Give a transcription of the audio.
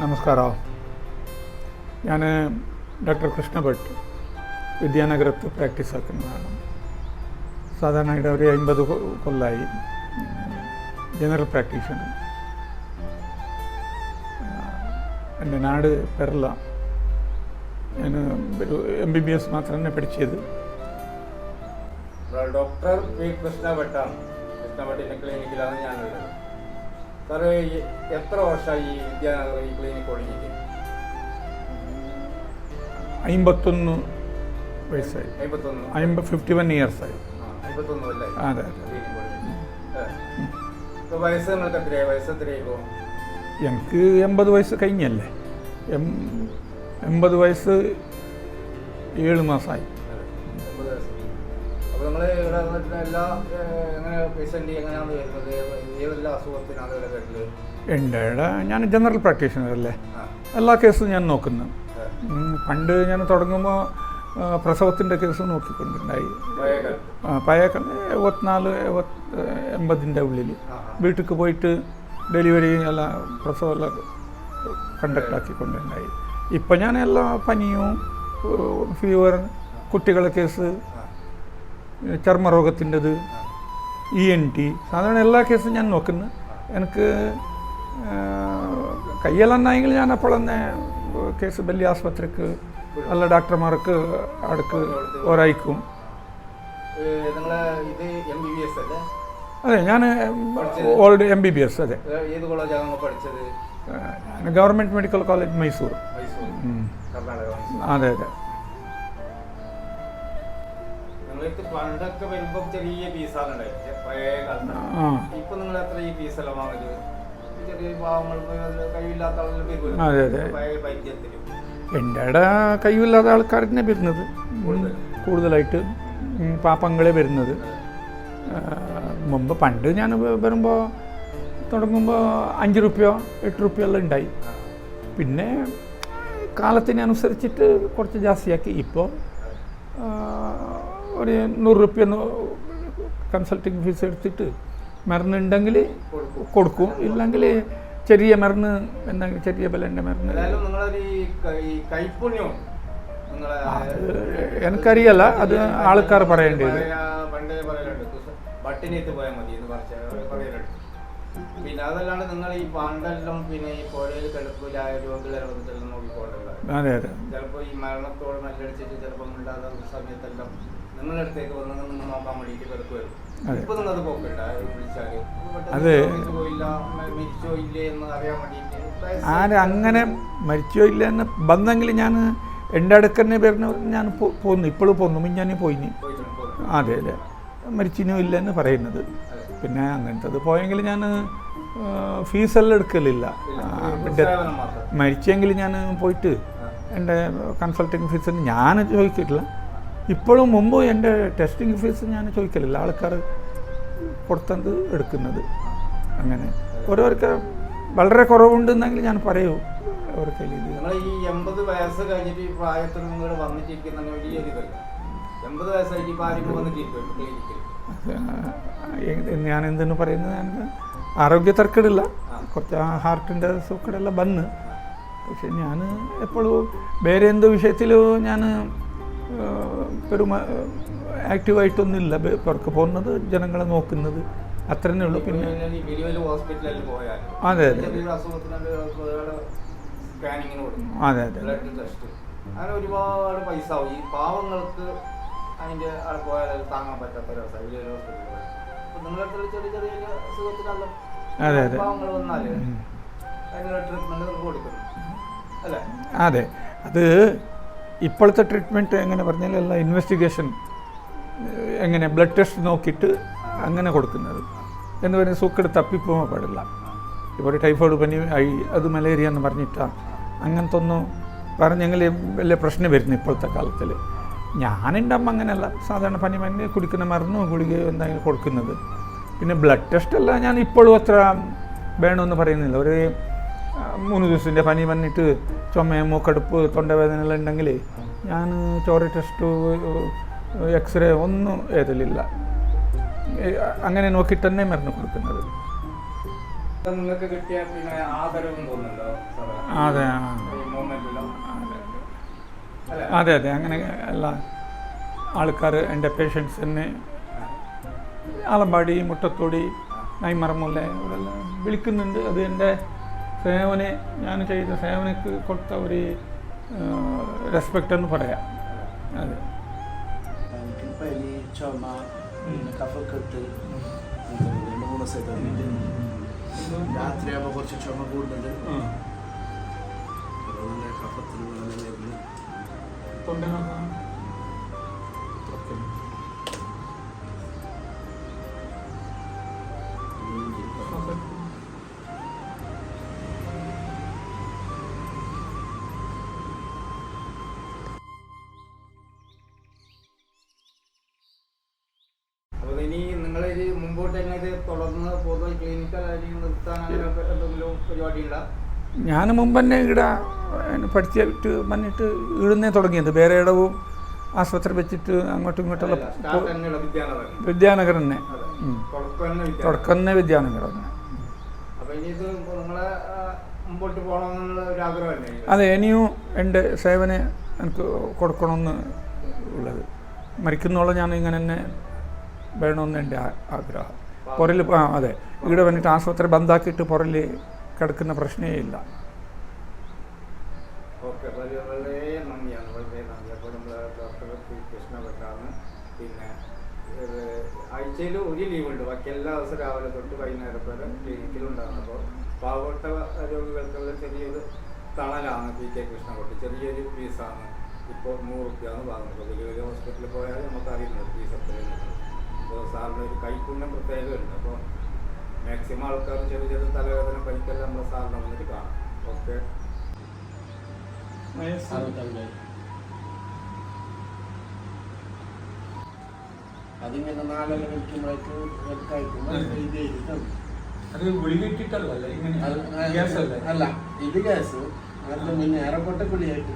നമസ്കാരം. ഞാൻ doctor Krishnabhat വിദ്യാനഗരത്ത് practice ആക്കുന്നതാണ്. സാധാരണയായിട്ട് ഒരു അമ്പത് കൊല്ലായി. ജനറൽ പ്രാക്ടീഷണർ എന്റെ നാട് പെരള. ഞാൻ ഒരു എം ബി ബി എസ് മാത്രം തന്നെ പഠിച്ചത്. Doctor P കൃഷ്ണഭട്ടാണ്. കൃഷ്ണഭട്ടിന്റെ ക്ലിനിക്കിലാണ് ഞാനുള്ളത്. സാറ് എത്ര വർഷമായി ഈ വിദ്യാനഗർ ഈ ക്ലിനിക്ക് ഒഴിഞ്ഞിട്ട് അമ്പത്തൊന്ന് വയസ്സായി. അമ്പത്തൊന്ന് അമ്പ ഫിഫ്റ്റി വൺ ഇയേഴ്സായി ആ, അമ്പത്തൊന്ന് കൊല്ലായി. അതെ വയസ്സ് നിങ്ങൾക്ക് എത്രയായി? വയസ്സ് എനിക്ക് എൺപത് വയസ്സ് കഴിഞ്ഞല്ലേ. എൺപത് വയസ്സ് ഏഴ് മാസമായി അപ്പോൾ നിങ്ങൾ ഇവിടെ എല്ലാ എങ്ങനെ പേഷ്യന്റ് എങ്ങനെയാണ് വരുന്നത്? വരുന്നത് ഞാൻ ജനറൽ പ്രാക്ടീഷണർ അല്ലേ? എല്ലാ കേസും ഞാൻ നോക്കുന്നു. പണ്ട് ഞാൻ തുടങ്ങുമ്പോൾ പ്രസവത്തിന്റെ കേസ് നോക്കിക്കൊണ്ടുണ്ടായി. പഴയ എഴുപത്തിനാല് എഴുപത്തി എൺപതിന്റെ ഉള്ളിൽ വീട്ടിൽ പോയിട്ട് ഡെലിവറി എല്ലാം പ്രസവമെല്ലാം കണ്ടക്ട് ആക്കിക്കൊണ്ടുണ്ടായി. ഇപ്പം ഞാൻ എല്ലാ പനിയും ഫീവർ കുട്ടികളെ കേസ് ചർമ്മരോഗത്തിന്റെത് ഇ എൻ ടി സാധാരണ എല്ലാ കേസും ഞാൻ നോക്കുന്നു. എനിക്ക് കയ്യെല്ലാം ഞാൻ അപ്പോൾ തന്നെ കേസ് വലിയ ആസ്പത്രിക്ക് നല്ല ഡോക്ടർമാർക്ക് അടുക്ക് ഒരയക്കും. അതെ ഞാൻ old M B B S അതെ. ഞാൻ ഗവൺമെന്റ് മെഡിക്കൽ കോളേജ് മൈസൂർ. അതെ അതെ. നിങ്ങൾക്ക് പണ്ടൊക്കെ വരുമ്പോൾ ചെറിയ ഫീസാണ് ഉണ്ടായത്. പഴയ കാലത്ത് ആ. ഇപ്പൊ നിങ്ങൾ എത്ര ഈ ഫീസെല്ലാം വാങ്ങൽ. ഈ ചെറിയ പാവങ്ങൾ കഴിവില്ലാത്ത ആളുകൾ വരുമല്ലോ. അതെ അതെ. പഴയ എന്റെ അവിടെ കഴിവില്ലാത്ത ആൾക്കാർ തന്നെ വരുന്നത് കൂടുതലായിട്ട് പാപ്പങ്ങളെ വരുന്നത്. മുമ്പ് പണ്ട് ഞാൻ വരുമ്പോൾ തുടങ്ങുമ്പോൾ അഞ്ച് റുപ്യോ എട്ട് റുപ്യോ എല്ലാം ഉണ്ടായി. പിന്നെ കാലത്തിനനുസരിച്ചിട്ട് കുറച്ച് ജാസ്തിയാക്കി. ഇപ്പോൾ ഒരു നൂറ് റുപ്യ കൺസൾട്ടിങ് ഫീസ് എടുത്തിട്ട് മരുന്നുണ്ടെങ്കിൽ കൊടുക്കും. ഇല്ലെങ്കിൽ ചെറിയ മരുന്ന് എന്തെങ്കിലും ചെറിയ ബലന്റെ മരുന്ന്. എനിക്കറിയല്ല. അത് ആൾക്കാർ പറയേണ്ടത് പഴയ പണ്ടേ പറയലുണ്ട്. ബട്ടിനേത്ത് പോയാൽ മതി എന്ന് പറഞ്ഞ പറയലുണ്ട്. പിന്നെ അതല്ലാണ്ട് നിങ്ങൾ ഈ പാണ്ടെല്ലാം പിന്നെ ഈ പുഴയിൽ കിടപ്പിലായ രോഗികളെ നോക്കിക്കോട്ടെ അതെ അതെ. ചിലപ്പോൾ ഈ മരണത്തോട് മല്ലടിച്ചിട്ട് ചിലപ്പോൾ ഉണ്ടാകുന്ന സമയത്തെല്ലാം നിങ്ങളുടെ അടുത്തേക്ക് വന്ന് നിന്ന് നോക്കാൻ വേണ്ടിയിട്ട് കിടക്കുമായിരുന്നു അതെ. ഇപ്പൊ നിങ്ങളത് പോക്കണ്ട അത് പോയില്ല മരിച്ചോ ഇല്ലേ എന്ന് അറിയാൻ വേണ്ടിയിട്ട്. ആര് അങ്ങനെ മരിച്ചോ ഇല്ല എന്ന് വന്നെങ്കിൽ ഞാൻ എന്റെ അടുക്കന്നെ ഞാൻ പോന്നു. ഇപ്പോഴും പോന്നു. ഞാൻ പോയിനി. അതെ അതെ. മരിച്ചിനോ ഇല്ല എന്ന് പറയുന്നത്. പിന്നെ അങ്ങനത്തത് പോയെങ്കിൽ ഞാൻ ഫീസെല്ലാം എടുക്കലില്ല. മരിച്ചെങ്കിൽ ഞാൻ പോയിട്ട് എന്റെ കൺസൾട്ടിങ് ഫീസ് ഞാൻ ചോദിക്കില്ല ഇപ്പോഴും മുമ്പ് എന്റെ ടെസ്റ്റിംഗ് ഫീസ് ഞാൻ ചോദിക്കലില്ല. ആൾക്കാർ കൊടുത്തത് എടുക്കുന്നത്. അങ്ങനെ. ഓരോർക്ക് വളരെ കുറവുണ്ടെന്നെങ്കിൽ ഞാൻ പറയൂ. അവർക്ക് ഈ എൺപത് വയസ്സ് കഴിഞ്ഞിട്ട് ഈ പ്രായത്തിൽ നിങ്ങൾ വന്നിട്ടിരിക്കുന്ന വലിയ ഇതല്ല? എൺപത് വയസ്സായിട്ട് ഇപ്പൊ ആരെങ്കിലും വന്നിട്ടിരിക്കും ക്ലിനിക്കിൽ ഞാൻ എന്തെന്ന് പറയുന്നത്? ആരോഗ്യ തർക്കടില്ല കുറച്ച് ഹാർട്ടിന്റെ സൂക്കടെല്ലാം വന്ന്. പക്ഷെ ഞാൻ എപ്പോഴും വേറെ എന്ത് വിഷയത്തിലും ഞാൻ പെരുമ ആക്റ്റീവായിട്ടൊന്നുമില്ല. പുറക്ക് പോകുന്നത് ജനങ്ങളെ നോക്കുന്നത് അത്രേ ഉള്ളൂ. പിന്നെ അതെ അതെ. അതെ അതെ. അങ്ങനെ ഒരുപാട് പൈസ ആവും. ഈ പാവങ്ങൾക്ക് അതിന്റെ അവിടെ പോയാൽ അത് താങ്ങാൻ പറ്റാത്ത ഒരു അവസ്ഥ. വലിയ ഹോസ്പിറ്റലിൽ അതെ, അതെ. അതെ. അത് ഇപ്പോഴത്തെ ട്രീറ്റ്മെന്റ് എങ്ങനെ പറഞ്ഞാൽ എല്ലാം ഇൻവെസ്റ്റിഗേഷൻ എങ്ങനെ ബ്ലഡ് ടെസ്റ്റ് നോക്കിയിട്ട് അങ്ങനെ കൊടുക്കുന്നത്. എന്ന് പറഞ്ഞാൽ സൂക്കേട് തപ്പിപ്പോകാൻ പാടില്ല. ഇപ്പോൾ ടൈഫോയിഡ് പനി ആയി അത് മലേറിയ എന്ന് പറഞ്ഞിട്ടാണ് അങ്ങനത്തെ ഒന്നും പറഞ്ഞെങ്കിൽ വലിയ പ്രശ്നം വരുന്നു ഇപ്പോഴത്തെ കാലത്തിൽ ഞാനെന്റെ അമ്മ അങ്ങനെയല്ല. സാധാരണ പനി മരുന്ന് കുടിക്കുന്ന മരുന്നോ ഗുളികയോ എന്തെങ്കിലും കൊടുക്കുന്നത്. പിന്നെ ബ്ലഡ് ടെസ്റ്റ് അല്ല ഞാൻ ഇപ്പോഴും അത്ര വേണമെന്ന് പറയുന്നില്ല. ഒരു മൂന്ന് ദിവസത്തിന്റെ പനി വന്നിട്ട് ചുമയും മൂക്കടുപ്പ് തൊണ്ടവേദന എല്ലാം ഉണ്ടെങ്കിൽ ഞാൻ ചോര ടെസ്റ്റ് എക്സ്റേ ഒന്നും ഏതിലില്ല അങ്ങനെ നോക്കിയിട്ട് തന്നെ മരുന്ന് കൊടുക്കുന്നത്? അതെ ആ. അല്ലേ? അതെ അതെ. അങ്ങനെ എല്ലാ ആൾക്കാർ എന്റെ പേഷ്യൻസിന് ആലമ്പാടി മുട്ടത്തോടി നൈമറമുല്ല ഇവരെല്ലാം വിളിക്കുന്നുണ്ട്. അത് എന്റെ സേവനെ ഞാൻ ചെയ്ത സേവനക്ക് കൊടുത്ത ഒരു റെസ്പെക്റ്റ് എന്ന് പറയാം. അതെ. എനിക്ക് പനി ചുമ പിന്നെ കഫക്കെട്ട് അങ്ങനത്തെ രണ്ട് മൂന്ന് ദിവസമായിട്ട് രാത്രിയാകുമ്പോൾ കുറച്ച് ചുമ കൂടുന്നുണ്ട് കഫത്തിന് അപ്പോൾ ഇനി നിങ്ങൾ മുമ്പോട്ട് തുടർന്ന് പൊതുവെ ക്ലിനിക്കൽ അല്ലെങ്കിൽ നിർത്താൻ അങ്ങനെ എന്തെങ്കിലും പരിപാടി ഞാൻ മുമ്പ് തന്നെ ഇവിടെ പഠിച്ചിട്ട് വന്നിട്ട് ഇടുന്നേ തുടങ്ങിയത്. വേറെ ഇടവും ആശുപത്രി വെച്ചിട്ട് അങ്ങോട്ടും ഇങ്ങോട്ടുള്ള വിദ്യാനഗർ തന്നെ തുടക്കം തന്നെ വിദ്യാനഗർ തന്നെ അതെ. ഇനിയും എന്റെ സേവന എനിക്ക് കൊടുക്കണമെന്ന് ഉള്ളത്. മരിക്കുന്നോളം ഞാൻ ഇങ്ങനെ തന്നെ വേണമെന്ന് എന്റെ ആഗ്രഹം. പുറൽ ആ അതെ. ഇവിടെ വന്നിട്ട് ആശുപത്രി ബന്ധാക്കിയിട്ട് പുറയിൽ കിടക്കുന്ന പ്രശ്നമേ ഇല്ല. ഓക്കെ വളരെ നന്ദിയാണ് വളരെ നമ്മൾ പിന്നെ ആഴ്ചയിൽ ഒരു ലീവ് ഉണ്ട് ബാക്കി എല്ലാ ദിവസവും രാവിലെ തൊട്ട് വൈകുന്നേരം വരെ ക്ലിനിക്കിലുണ്ടാകും അപ്പോൾ പാവപ്പെട്ട രോഗികൾക്കുള്ള ചെറിയൊരു തണലാണ് പി. കെ. കൃഷ്ണകുട്ടി ചെറിയൊരു ഫീസാണ് ഇപ്പോൾ നൂറ് റുപ്യാണ് വാങ്ങുന്നത് വലിയ ഹോസ്പിറ്റലിൽ പോയാൽ നമുക്ക് അറിയുന്നത് ഫീസ് എത്രയാണ് അപ്പോൾ സാറിന് ഒരു കൈപ്പുണ്യം പ്രത്യേകമുണ്ട്. അപ്പോൾ മാക്സിമം ആൾക്കാർ ചെറിയ ചെറിയ തലവേദന പരിക്കെല്ലാം നമ്മൾ സാറിനെ വന്നിട്ട് കാണാം. ഓക്കെ അതിങ്ങനെ ഗുളികിട്ടിട്ടല്ലേ അത്. അല്ല? ഇത് ഗ്യാസ്. അതിന്റെ മുന്നേ ഏറെ കുളിയായിട്ട്